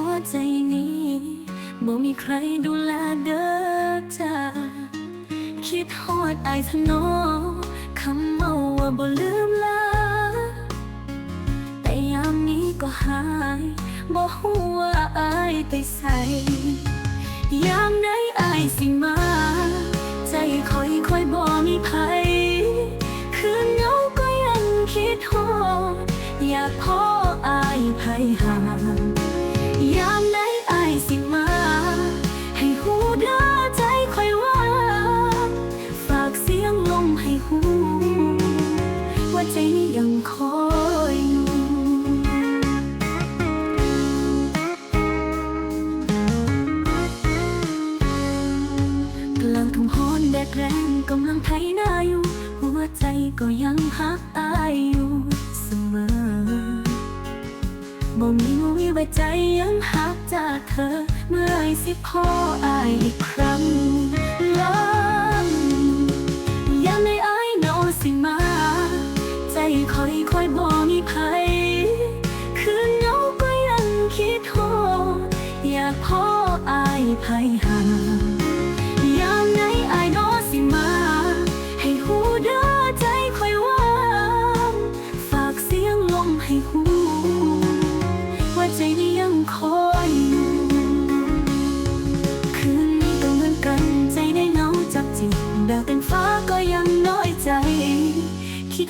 ัวใจนี้บ่มีใครดูแลเด้อจ้าคิดฮอดอายทนอคำเมาว่าบ่ลืมลาแต่ยามนี้ก็หายบ่ฮู้ว่าอายไปใส่ยามไหนไอายสิมา ใจคอยคอยบ่มีภัยคืนเงาก็ยังคิดฮอดอยากพออายภัยห่าง แรงกำลังไถนาอยู่ หัวใจก็ยังหักอายอยู่เสมอบ่มีวิวใจยังหักจากเธอ เมื่อไรสิพ่ออายอีกครั้งลำยังในอายโนสิมา ใจคอยคอยบ่มีภัยคืนเงาก็ยังคิดโทอยากพ่ออายภัย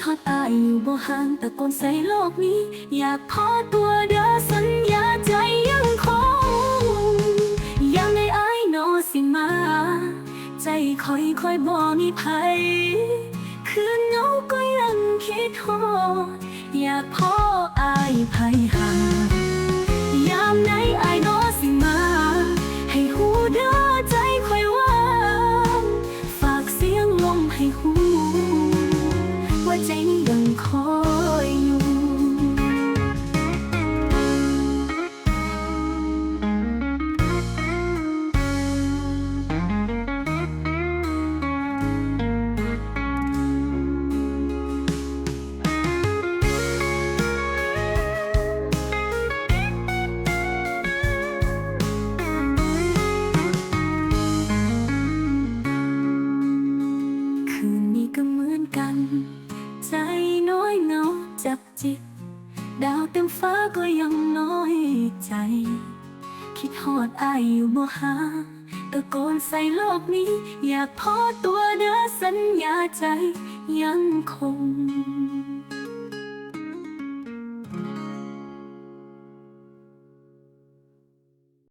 ฮอตอายอยู่บ่ห่างตะโกนใส่โลกนี้ อยากขอตัวเด้อสัญญาใจยังคงยังในอายโนสิมา ใจคอยคอยบ่มีภัย ก็ยังน้อยใจ คิดฮอดอายอยู่บ่หาตะโกนใส่โลกนี้ อยากพอตัวเด้อสัญญาใจยังคง